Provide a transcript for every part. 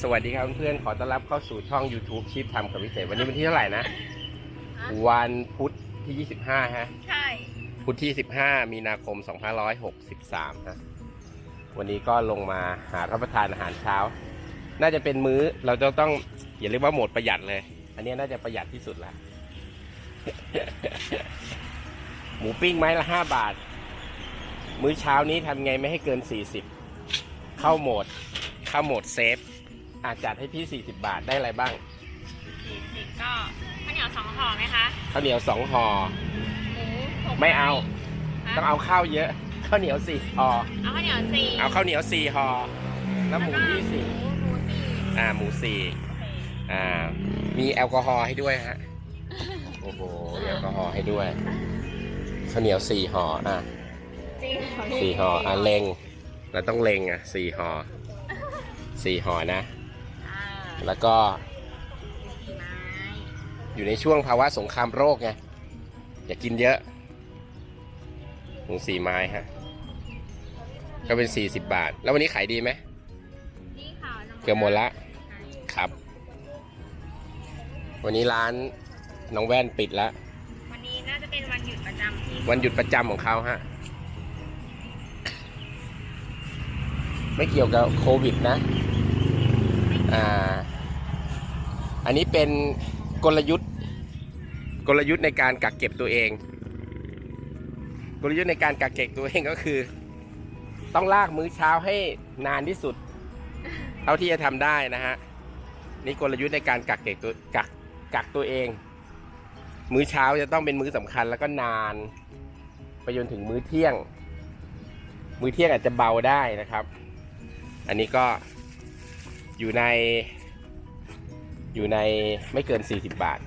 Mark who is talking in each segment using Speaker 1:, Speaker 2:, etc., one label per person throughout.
Speaker 1: สวัสดีครับเพื่อนๆ ขอต้อนรับเข้าสู่ช่อง YouTube ชีพทำกับวิเศษ วันนี้วันที่เท่าไหร่นะวันพุธที่ 25 ฮะ
Speaker 2: ใช่
Speaker 1: พุธที่ 15 มีนาคม 2563 ฮะ วันนี้ก็ลงมาหารับประทานอาหารเช้า น่าจะเป็นมื้อเราจะต้องอย่าเรียกว่าโหมดประหยัดเลย อันนี้น่าจะประหยัดที่สุดละ หมูปิ้งไม้ละ 5 บาท มื้อเช้านี้ทำไงไม่ให้เกิน 40 เข้าโหมด เข้าโหมดเซฟ อาจจัดให้พี่ 40 บาทได้อะไรบ้าง
Speaker 2: สี่สิบก็ข้าวเหนียวสองห่อไหมคะ
Speaker 1: ข้าวเหนียวสองห่อ
Speaker 2: หมูหก
Speaker 1: ไม่เอา
Speaker 2: ฮะ
Speaker 1: ต้องเอาข้าวเยอะข้าวเหนียวสี่ห่อ
Speaker 2: เอาข้าวเหนียวสี่
Speaker 1: เอาข้าวเหนียวสี่ห่อแล้วหมู
Speaker 2: ก็
Speaker 1: ยี่สิบ
Speaker 2: หมูหมูสี่
Speaker 1: อ่าหมูสี่
Speaker 2: โอเค
Speaker 1: อ่ามีแอลกอฮอล์ให้ด้วยฮะโอ้โหมีแอลกอฮอล์ให้ด้วยข้าวเหนียวสี่ห่ออะ
Speaker 2: จริงเหรอพี่
Speaker 1: สี่ห่ออะเล็งเราต้องเล็งอะสี่ห่อสี่ห่อนะ
Speaker 2: อ่า
Speaker 1: แล้วก็
Speaker 2: สี่ไม้
Speaker 1: อยู่ในช่วงภาวะสงครามโรคไง อย่ากินเยอะหมูสี่ไม้ฮะ ก็เป็น 40 บาท แล้ววันนี้ขายดีไหม
Speaker 2: นี่ค่ะน้ำ
Speaker 1: เกือบหมดละ
Speaker 2: ใช่
Speaker 1: ครับ วันนี้ร้านน้องแว่นปิดแล้ว
Speaker 2: วันนี้น่าจะเป็นวันหยุดประจำที่
Speaker 1: วันหยุดประจำของเขาฮะ ไม่เกี่ยวกับโควิดนะ อ่า อันนี้เป็นกลยุทธ์ กลยุทธ์ในการกักเก็บตัวเอง กลยุทธ์ในการกักเก็บตัวเองก็คือ ต้องลากมื้อเช้าให้นานที่สุด เท่าที่จะทำได้นะฮะนี่กลยุทธ์ในการกักเก็บตัวกักกักตัวเอง มื้อเช้าจะต้องเป็นมื้อสำคัญแล้วก็นาน ไปจนถึงมื้อเที่ยง มื้อเที่ยงอาจจะเบาได้นะครับ อันนี้ก็อยู่ใน อยู่ในไม่เกิน 40 บาท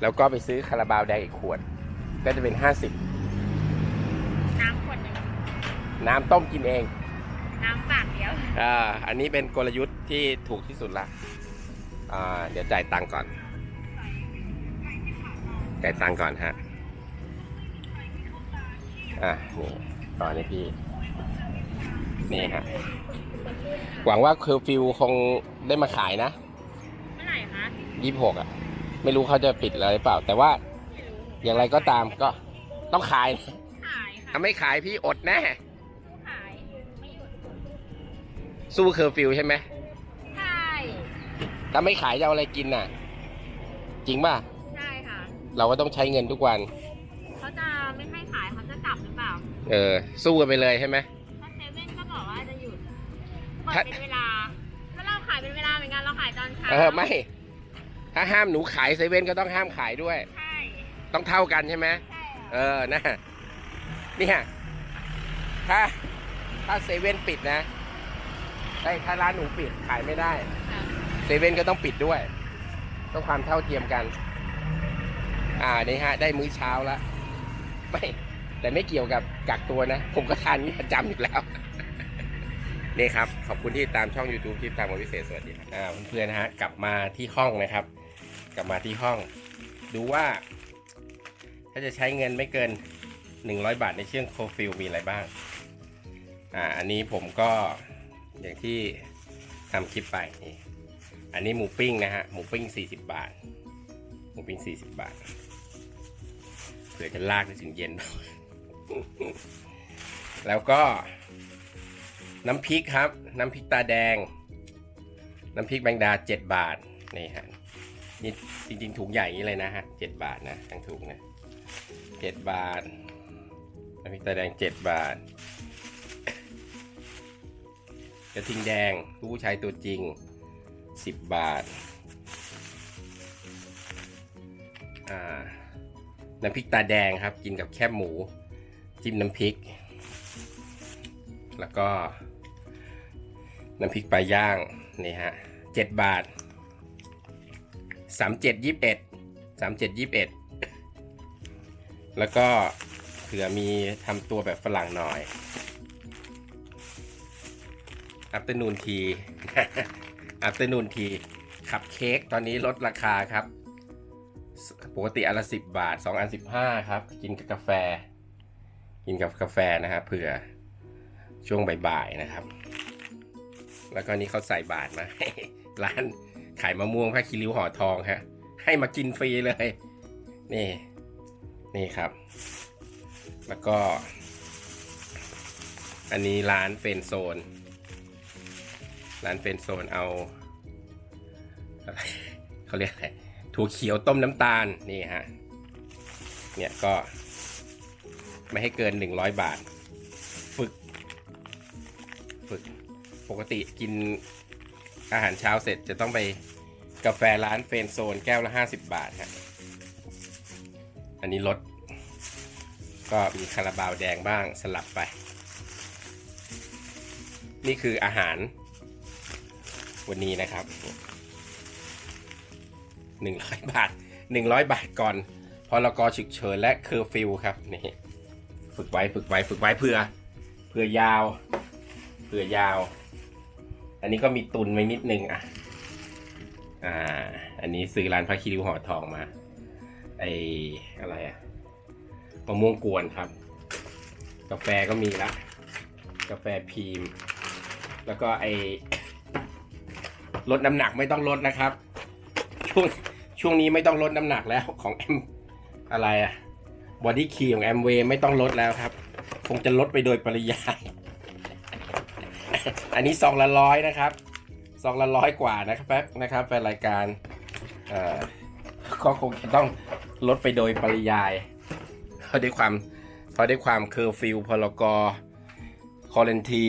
Speaker 1: แล้วก็ไปซื้อคาราบาวแดงอีกขวด ก็จะเป็น50
Speaker 2: น้ำขวดหนึ่ง
Speaker 1: น้ำต้มกินเอง
Speaker 2: น้ำปากเดียว
Speaker 1: อ่า อันนี้เป็นกลยุทธ์ที่ถูกที่สุดละ อ่า เดี๋ยวจ่ายตังค์ก่อน จ่ายตังค์ก่อนฮะ อะนี่ตอนนี้พี่ นี่ฮะ หวังว่าเคอร์ฟิวคงได้มาขายนะ
Speaker 2: เมื่อไหร่ คะ
Speaker 1: ยี่หกอะ ไม่รู้เขาจะปิดอะไรหรือเปล่า แต่ว่าอย่างไรก็ตามก็ต้องขาย
Speaker 2: ขายค่ะ
Speaker 1: ถ้าไม่ขายพี่อดแน่
Speaker 2: ขายไม่หยุด
Speaker 1: สู้เคอร์ฟิวใช่ไหม
Speaker 2: ใช่
Speaker 1: ถ้าไม่ขายจะเอาอะไรกินน่ะ จริงป่ะ
Speaker 2: ใช่ค่ะ
Speaker 1: เราก็ต้องใช้เงินทุกวัน
Speaker 2: เขาจะไม่ให้ขายเขาจะจับหรือเปล่า
Speaker 1: เออ สู้กันไปเลยใช่ไหม
Speaker 2: ถ้าเซเว่นก็บอกว่าจะหยุดเปิด
Speaker 1: ถ้า
Speaker 2: เป็นเวลาถ้าเราขายเป็นเวลาเหมือนกันเราขายตอนเช้า
Speaker 1: เออไม่ ถ้าห้ามหนูขายเซเว่นก็ต้องห้ามขายด้วย
Speaker 2: ใช่
Speaker 1: ต้องเท่ากันใช่ไหม
Speaker 2: ใช่
Speaker 1: เออนะเนี่ยถ้าถ้าเซเว่นปิดนะไอ้ยถ้าร้านหนูปิดขายไม่ได้
Speaker 2: ค่ะ
Speaker 1: เซเว่นก็ต้องปิดด้วย ต้องความเท่าเทียมกัน อ่านี่ฮะ ได้มื้อเช้าแล้วไม่แต่ไม่เกี่ยวกับกักตัวนะ ผมก็ทานนี้ประจำอยู่แล้ว นี่ครับ ขอบคุณที่ตามช่อง YouTube ที่ตามมาพิเศษสวัสดีครับอ่าเพื่อนๆนะฮะ กลับมาที่ห้องนะครับ กลับมาที่ห้อง ดูว่า ถ้าจะใช้เงินไม่เกิน 100 บาทในเชื่องโคฟิลมีอะไรบ้าง อ่าอันนี้ผมก็อย่างที่ทำคลิปไปนี่อันนี้หมูปิ้งนะฮะหมูปิ้ง 40 บาท หมูปิ้ง 40 บาทเผื่อจะลากไปถึงเย็น แล้วก็ น้ำพริกครับ น้ำพริกตาแดง น้ำพริกแมงดา 7 บาท นี่ฮะ นี่จริงๆถุงใหญ่อย่างนี้เลยนะฮะ7บาทนะทั้งถุงนะ7บาทน้ำพริกตาแดง7บาท กระทิงแดงผู้ชายตัวจริง10บบาทน้ำพริกตาแดงครับ กินกับแคบหมู จิ้มน้ำพริก แล้วก็ น้ำพริกปลาย่างนี่ฮะ7บาท 37 21 37 21แล้วก็เผื่อมีทำตัวแบบฝรั่งหน่อยอัปเตอร์นูนทีอัปเตอร์นูนทีขับเค้กตอนนี้ลดราคาครับ ปกติอันละสิบบาทสองอันสิบห้าครับ กินกับกาแฟ กินกับกาแฟนะฮะเผื่อช่วงบ่ายๆนะครับ แล้วก็นี่เขาใส่บาทมาร้าน ขายมะม่วงผ้าคีริ้วห่อทองฮะ ให้มากินฟรีเลย นี่ นี่ครับ แล้วก็ อันนี้ร้านเฟนโซน ร้านเฟนโซนเอาอะไรเขาเรียกอะไรถั่วเขียวต้มน้ำตาล นี่ฮะ เนี่ยก็ ไม่ให้เกิน 100 บาท ฝึก ฝึก ปกติกิน อาหารเช้าเสร็จจะต้องไปกาแฟร้านเฟรนโซนแก้วละ 50 บาทฮะอันนี้ลดก็มีคาราบาวแดงบ้างสลับไป นี่คืออาหาร วันนี้นะครับ 100 บาท 100 บาทก่อนพรกฉุกเฉินและเคอร์ฟิวครับนี่ฝึกไว้ฝึกไว้ฝึกไว้เพื่อเพื่อยาว เพื่อยาว อันนี้ก็มีตุนไว้นิดนึงอะ อ่า อันนี้ซื้อร้านพระคิริวห่อทองมา ไออะไรอะมะม่วงกวนครับ กาแฟก็มีละ กาแฟพีม แล้วก็ไอลดน้ำหนักไม่ต้องลดนะครับ ช่วงช่วงนี้ไม่ต้องลดน้ำหนักแล้วของแอมอะไรอะบอดี้คีของแอมเวไม่ต้องลดแล้วครับ คงจะลดไปโดยปริยาย อันนี้ซองละร้อยนะครับซองละร้อยกว่านะครับแป๊บนะครับแฟนรายการก็คงจะต้องลดไปโดยปริยายเพราะด้วยความเพราะด้วยความเคอร์ฟิวพลกรคอ r เ n ที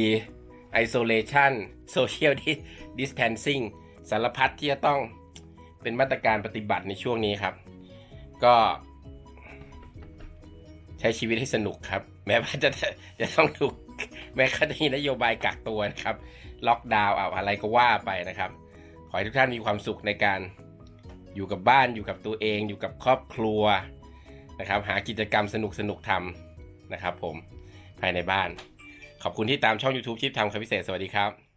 Speaker 1: ไอโซเลชันโซเชียลดิส a ทนซิ่งสารพัดที่จะต้องเป็นมาตรการปฏิบัติในช่วงนี้ครับ ก็ใช้ชีวิตให้สนุกครับ แม้ว่าจะจะต้องถูก แม้ก็จะมีนโยบายกักตัวนะครับ ล็อกดาวน์เอาอะไรก็ว่าไปนะครับ ขอให้ทุกท่านมีความสุขในการอยู่กับบ้านอยู่กับตัวเอง อยู่กับครอบครัวนะครับ หากิจกรรมสนุกสนุกๆทำนะครับ ผมภายในบ้าน ขอบคุณที่ตามช่อง YouTube ชิปทำคำพิเศษสวัสดีครับ